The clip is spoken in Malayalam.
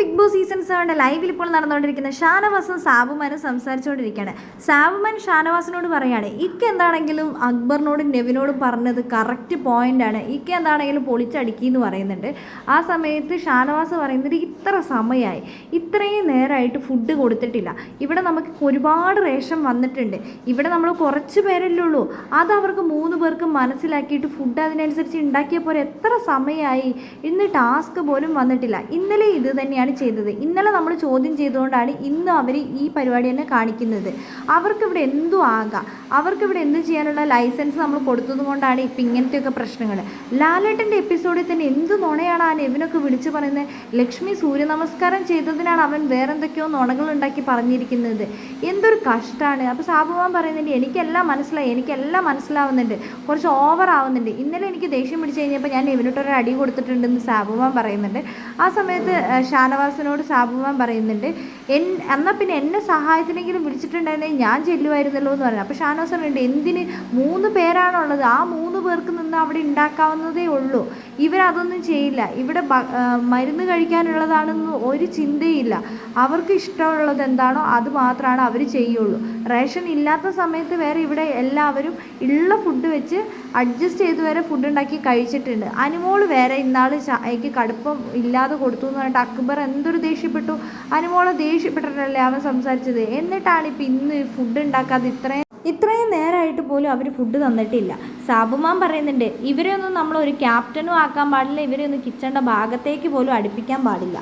ബിഗ് ബോസ് സീസൺ സെവന്റെ ലൈവിൽ ഇപ്പോൾ നടന്നുകൊണ്ടിരിക്കുന്ന ഷാനവാസും സാബുമാനും സംസാരിച്ചുകൊണ്ടിരിക്കുകയാണ്. സാബുമാൻ ഷാനവാസിനോട് പറയുകയാണ് ഇക്ക എന്താണെങ്കിലും അക്ബറിനോടും നെവിനോടും പറഞ്ഞത് കറക്റ്റ് പോയിന്റാണ് ഇക്ക എന്താണെങ്കിലും പൊളിച്ചടുക്കി എന്ന് പറയുന്നുണ്ട്. ആ സമയത്ത് ഷാനവാസ് പറയുന്നത് ഇത്ര സമയമായി ഇത്രയും നേരമായിട്ട് ഫുഡ് കൊടുത്തിട്ടില്ല. ഇവിടെ നമുക്ക് ഒരുപാട് റേഷൻ വന്നിട്ടുണ്ട്. ഇവിടെ നമ്മൾ കുറച്ച് പേരല്ലേ ഉള്ളൂ. അത് അവർക്ക് മൂന്ന് പേർക്ക് മനസ്സിലാക്കിയിട്ട് ഫുഡ് അതിനനുസരിച്ച് ഉണ്ടാക്കിയ പോലെ എത്ര സമയമായി ഇന്ന് ടാസ്ക് പോലും വന്നിട്ടില്ല. ഇന്നലെ ഇത് തന്നെയാണ് ചെയ്തത്. ഇന്നലെ നമ്മൾ ചോദ്യം ചെയ്തുകൊണ്ടാണ് ഇന്നും അവർ ഈ പരിപാടി തന്നെ കാണിക്കുന്നത്. അവർക്കിവിടെ എന്തും ആകാം? അവർക്കിവിടെ എന്ത് ചെയ്യാനുള്ള ലൈസൻസ് നമ്മൾ കൊടുത്തത് കൊണ്ടാണ് ഇപ്പം ഇങ്ങനത്തെയൊക്കെ പ്രശ്നങ്ങൾ ലാലേട്ടന്റെ എപ്പിസോഡിൽ തന്നെ എന്ത് നുണയാണ് ആ നെവിനൊക്കെ വിളിച്ചു പറയുന്നത് ലക്ഷ്മി സൂര്യ നമസ്കാരം ചെയ്തതിനാണ് അവൻ വേറെന്തൊക്കെയോ നുണകൾ ഉണ്ടാക്കി പറഞ്ഞിരിക്കുന്നത്. എന്തൊരു കഷ്ടമാണ് അപ്പോൾ സാബുമാൻ പറയുന്നുണ്ട് എനിക്കെല്ലാം മനസ്സിലായി. എനിക്കെല്ലാം മനസ്സിലാവുന്നുണ്ട്. കുറച്ച് ഓവർ ആവുന്നുണ്ട്. ഇന്നലെ എനിക്ക് ദേഷ്യം പിടിച്ച് കഴിഞ്ഞപ്പോൾ ഞാൻ നെവിനോട്ടൊരു അടി കൊടുത്തിട്ടുണ്ടെന്ന് സാബുമാൻ പറയുന്നുണ്ട്. ആ സമയത്ത് ഏഹ്, ഷാനവാസിനോട് സാബുമാൻ പറയുന്നുണ്ട്. എൻ എന്നാൽ പിന്നെ എന്നെ സഹായത്തിനെങ്കിലും വിളിച്ചിട്ടുണ്ടായിരുന്നെങ്കിൽ ഞാൻ ചെല്ലുമായിരുന്നല്ലോ എന്ന് പറഞ്ഞു. അപ്പോൾ ഷാനോസ് പറഞ്ഞിട്ടുണ്ട് എന്തിന് മൂന്ന് പേരാണുള്ളത്? ആ മൂന്ന് പേർക്ക് നിന്ന് അവിടെ ഉണ്ടാക്കാവുന്നതേ ഉള്ളൂ. ഇവരതൊന്നും ചെയ്യില്ല. ഇവിടെ മരുന്ന് കഴിക്കാനുള്ളതാണെന്ന് ഒരു ചിന്തയില്ല. അവർക്ക് ഇഷ്ടമുള്ളത് എന്താണോ അത് മാത്രമാണ് അവർ ചെയ്യുള്ളൂ. റേഷൻ ഇല്ലാത്ത സമയത്ത് വേറെ ഇവിടെ എല്ലാവരും ഉള്ള ഫുഡ് വെച്ച് അഡ്ജസ്റ്റ് ചെയ്ത് വരെ ഫുഡ് ഉണ്ടാക്കി കഴിച്ചിട്ടുണ്ട്. അനുമോൾ വേറെ ഇന്നാൾ ചായക്ക് കടുപ്പം ഇല്ലാതെ കൊടുത്തു എന്ന് പറഞ്ഞിട്ട് അക്ബർ എന്തൊരു ദേഷ്യപ്പെട്ടു. അനുമോളെ ദേഷ്യപ്പെട്ടിട്ടല്ലേ അവൻ സംസാരിച്ചത്? എന്നിട്ടാണ് ഇപ്പം ഇന്ന് ഫുഡ് ഉണ്ടാക്കാതെ ഇത്രയും ഇത്രയും നേരമായിട്ട് പോലും അവർ ഫുഡ് തന്നിട്ടില്ല. സാബുമാൻ പറയുന്നുണ്ട് ഇവരെയൊന്നും നമ്മൾ ഒരു ക്യാപ്റ്റനും ആക്കാൻ പാടില്ല ഇവരെയൊന്നും കിച്ചണിന്റെ ഭാഗത്തേക്ക് പോലും അടുപ്പിക്കാൻ പാടില്ല.